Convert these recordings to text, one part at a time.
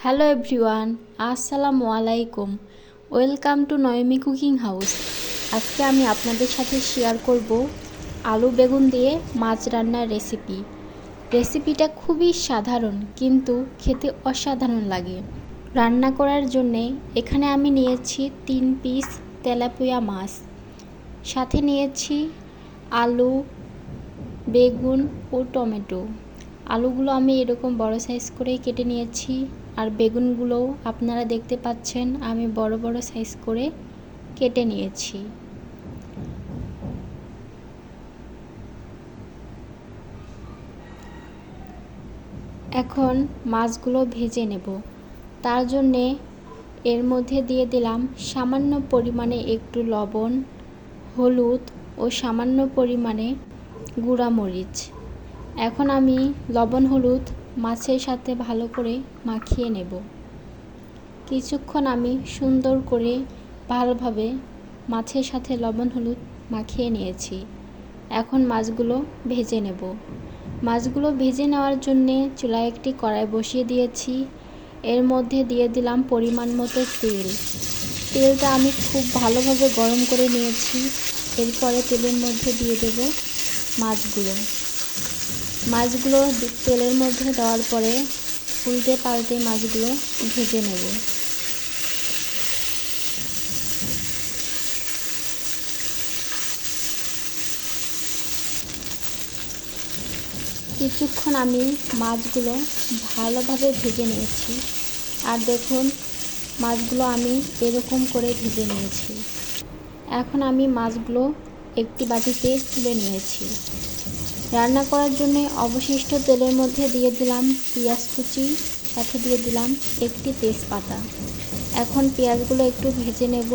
Hello everyone আসসালামু আলাইকুম welcome to Naymi cooking house আজকে আমি আপনাদের সাথে শেয়ার করব আলু বেগুন দিয়ে মাছ রান্নার রেসিপি রেসিপিটা খুবই সাধারণ, কিন্তু খেতে অসাধারণ লাগে। রান্না করার জন্যে এখানে আমি নিয়েছি তিন পিস তেলাপিয়া মাছ। সাথে নিয়েছি আলু, বেগুন ও টমেটো। আলুগুলো আমি এরকম বড় সাইজ করেই কেটে নিয়েছি। আর বেগুনগুলোও আপনারা দেখতে পাচ্ছেন, আমি বড় বড় সাইজ করে কেটে নিয়েছি। এখন মাছগুলো ভেজে নেব। তার জন্যে এর মধ্যে দিয়ে দিলাম সামান্য পরিমাণে একটু লবণ, হলুদ ও সামান্য পরিমাণে গুঁড়া মরিচ এখন আমি লবণ, হলুদ মাছের সাথে ভালো করে মাখিয়ে নেব। কিছুক্ষণ আমি সুন্দর করে ভালোভাবে মাছের সাথে লবণ, হলুদ মাখিয়ে নিয়েছি। এখন মাছগুলো ভেজে নেব। মাছগুলো ভেজে নেওয়ার জন্যে চুলায় একটি কড়াই বসিয়ে দিয়েছি। এর মধ্যে দিয়ে দিলাম পরিমাণ মতো তেল। তেলটা আমি খুব ভালোভাবে গরম করে নিয়েছি। এরপরে তেলের মধ্যে দিয়ে দেব মাছগুলো। মাছগুলো তেলের মধ্যে দেওয়ার পরে উল্টে পাল্টে মাছগুলো ভেজে নেব। কিছুক্ষণ আমি মাছগুলো ভালোভাবে ভেজে নিয়েছি। আর দেখুন, মাছগুলো আমি এরকম করে ভেজে নিয়েছি। এখন আমি মাছগুলো একটি বাটিতে তুলে নিয়েছি। রান্না করার জন্য অবশিষ্ট তেলের মধ্যে দিয়ে দিলাম পেঁয়াজ কুচি। সাথে দিয়ে দিলাম একটি তেজপাতা। এখন পেঁয়াজগুলো একটু ভেজে নেব।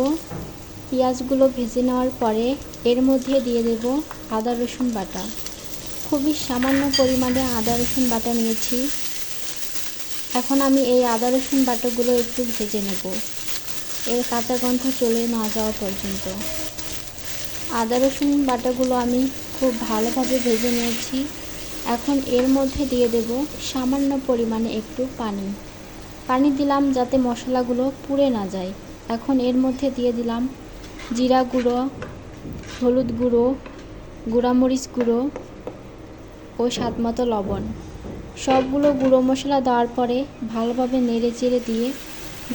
পেঁয়াজগুলো ভেজে নেওয়ার পরে এর মধ্যে দিয়ে দেব আদা, রসুন বাটা। খুবই সামান্য পরিমাণে আদা, রসুন বাটা নিয়েছি। এখন আমি এই আদা, রসুন বাটাগুলো একটু ভেজে নেব। এর কাঁচা গন্ধ চলে না যাওয়া পর্যন্ত। আদা, রসুন বাটাগুলো আমি খুব ভালোভাবে ভেজে নিয়েছি। এখন এর মধ্যে দিয়ে দেব সামান্য পরিমাণে একটু পানি। পানি দিলাম যাতে মশলাগুলো পুড়ে না যায়। এখন এর মধ্যে দিয়ে দিলাম জিরা গুঁড়ো, হলুদ গুঁড়ো, গুঁড়ামরিচ গুঁড়ো ও স্বাদ মতো লবণ। সবগুলো গুঁড়ো মশলা দেওয়ার পরে ভালোভাবে নেড়ে চেড়ে দিয়ে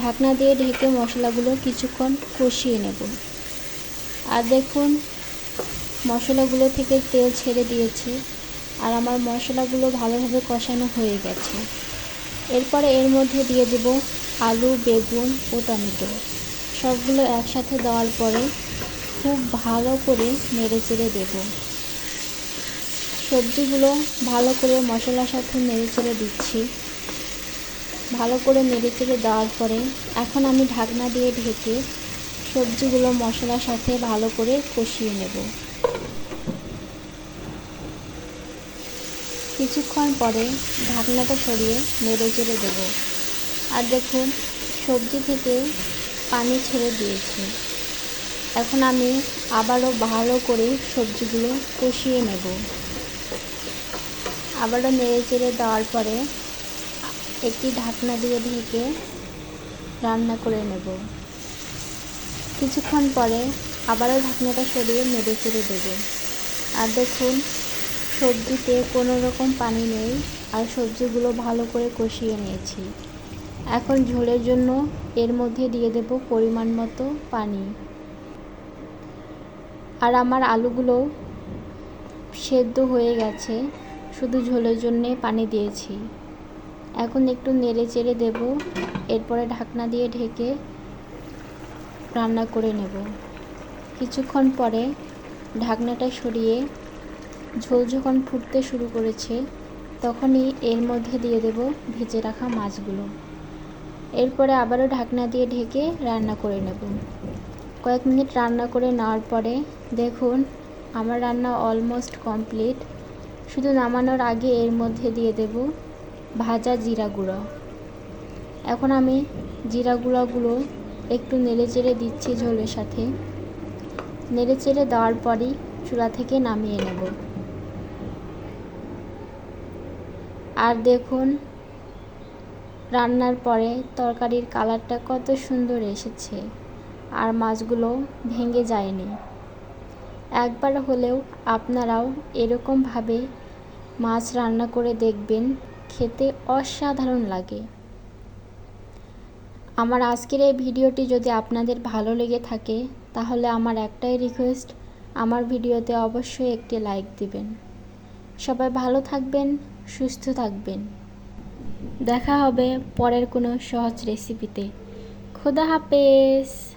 ঢাকনা দিয়ে ঢেকে মশলাগুলো কিছুক্ষণ কষিয়ে নেব। আর দেখুন মশলাগুলো থেকে তেল ছেড়ে দিয়েছে আর আমার মশলাগুলো ভালোভাবে কষানো হয়ে গেছে। এরপরে এর মধ্যে দিয়ে দেব আলু, বেগুন ও টমেটো। সবগুলো একসাথে দেওয়ার পরে খুব ভালো করে নেড়ে চেড়ে দেবো। সবজিগুলো ভালো করে মশলার সাথে নেড়ে চেড়ে দিচ্ছি। ভালো করে নেড়ে চেড়ে দেওয়ার পরে এখন আমি ঢাকনা দিয়ে ঢেকে সবজিগুলো মশলার সাথে ভালো করে কষিয়ে নেব। কিছুক্ষণ পরে ঢাকনাটা সরিয়ে নেড়ে চেড়ে দেব। আর দেখুন, সবজি থেকে পানি ছেড়ে দিয়েছে। এখন আমি আবারও ভালো করে সবজিগুলো কষিয়ে নেব। আবারও নেড়ে চেড়ে দেওয়ার পরে একটি ঢাকনা দিয়ে ঢেকে রান্না করে নেব। কিছুক্ষণ পরে আবারও ঢাকনাটা সরিয়ে নেড়ে চেড়ে দেবে। আর দেখুন সবজিতে কোনো রকম পানি নেই আর সবজিগুলো ভালো করে কষিয়ে নিয়েছি। এখন ঝোলের জন্য এর মধ্যে দিয়ে দেব পরিমাণ মতো পানি। আর আমার আলুগুলো সেদ্ধ হয়ে গেছে, শুধু ঝোলের জন্যে পানি দিয়েছি। এখন একটু নেড়ে চেড়ে দেব, এরপরে ঢাকনা দিয়ে ঢেকে রান্না করে নেব। কিছুক্ষণ পরে ঢাকনাটা সরিয়ে ঝোল যখন ফুটতে শুরু করেছে, তখনই এর মধ্যে দিয়ে দেব ভেজে রাখা মাছগুলো। এরপরে আবারও ঢাকনা দিয়ে ঢেকে রান্না করে নেব। কয়েক মিনিট রান্না করে নেওয়ার পরে দেখুন, আমার রান্না অলমোস্ট কমপ্লিট শুধু নামানোর আগে এর মধ্যে দিয়ে দেব ভাজা জিরা গুঁড়ো। এখন আমি জিরা গুঁড়োগুলো একটু নেড়ে চেড়ে দিচ্ছি ঝোলের সাথে। নেড়ে চেড়ে দেওয়ার পরই চুলা থেকে নামিয়ে নেব। আর দেখুন, রান্নার পরে তরকারির কালারটা কত সুন্দর এসেছে। আর মাছগুলো ভেঙে যায়নি। একবার হলেও আপনারাও এরকমভাবে মাছ রান্না করে দেখবেন, খেতে অসাধারণ লাগে। আমার আজকের এই ভিডিওটি যদি আপনাদের ভালো লেগে থাকে, তাহলে আমার একটাই রিকোয়েস্ট আমার ভিডিওতে অবশ্যই একটি লাইক দিবেন। সবাই ভালো থাকবেন সুস্থ থাকবেন। দেখা হবে পরের কোনো সহজ রেসিপিতে খোদা হাফেজ।